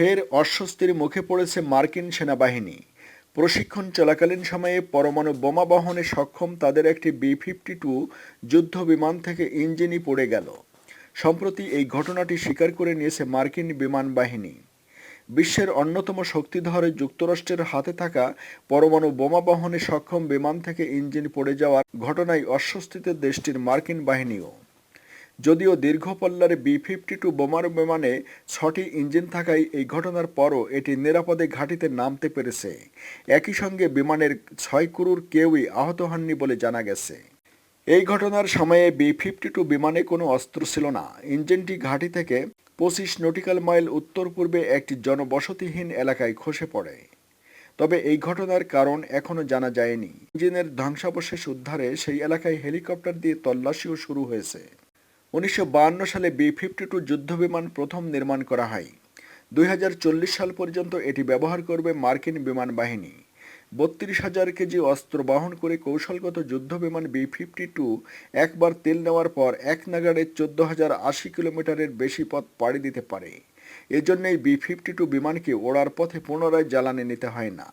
ফের অস্বস্তির মুখে পড়েছে মার্কিন সেনাবাহিনী। প্রশিক্ষণ চলাকালীন সময়ে পরমাণু বোমা বহনে সক্ষম তাদের একটি বি ফিফটি টু যুদ্ধ বিমান থেকে ইঞ্জিনই পড়ে গেল। সম্প্রতি এই ঘটনাটি স্বীকার করে নিয়েছে মার্কিন বিমান বাহিনী। বিশ্বের অন্যতম শক্তিধর যুক্তরাষ্ট্রের হাতে থাকা পরমাণু বোমা বহনে সক্ষম বিমান থেকে ইঞ্জিন পড়ে যাওয়ার ঘটনায় অস্বস্তিতে দেশটির মার্কিন বাহিনীও। যদিও দীর্ঘ পল্লার বি ফিফটি টু বোমার বিমানে ছটি ইঞ্জিন থাকায় এই ঘটনার পরও এটি নিরাপদে ঘাঁটিতে নামতে পেরেছে। একই সঙ্গে বিমানের ছয় ক্রুর কেউই আহত হননি বলে জানা গেছে। এই ঘটনার সময়ে বি ফিফটি টু বিমানে কোনো অস্ত্র ছিল না। ইঞ্জিনটি ঘাঁটি থেকে পঁচিশ নটিক্যাল মাইল উত্তর পূর্বে একটি জনবসতিহীন এলাকায় খসে পড়ে। তবে এই ঘটনার কারণ এখনও জানা যায়নি। ইঞ্জিনের ধ্বংসাবশেষ উদ্ধারে সেই এলাকায় হেলিকপ্টার দিয়ে তল্লাশিও শুরু হয়েছে। উনিশশো সালে বি ফিফটি টু যুদ্ধবিমান প্রথম নির্মাণ করা হয়। দুই হাজার চল্লিশ সাল পর্যন্ত এটি ব্যবহার করবে মার্কিন বিমান বাহিনী। বত্রিশ হাজার কেজি অস্ত্র বহন করে কৌশলগত যুদ্ধবিমান বি ফিফটি টু একবার তেল নেওয়ার পর এক নাগাড়ে চোদ্দ হাজার আশি কিলোমিটারের বেশি পথ পাড়ি দিতে পারে। এজন্যই বি ফিফটি টু বিমানকে ওড়ার পথে পুনরায় জ্বালানি নিতে হয় না।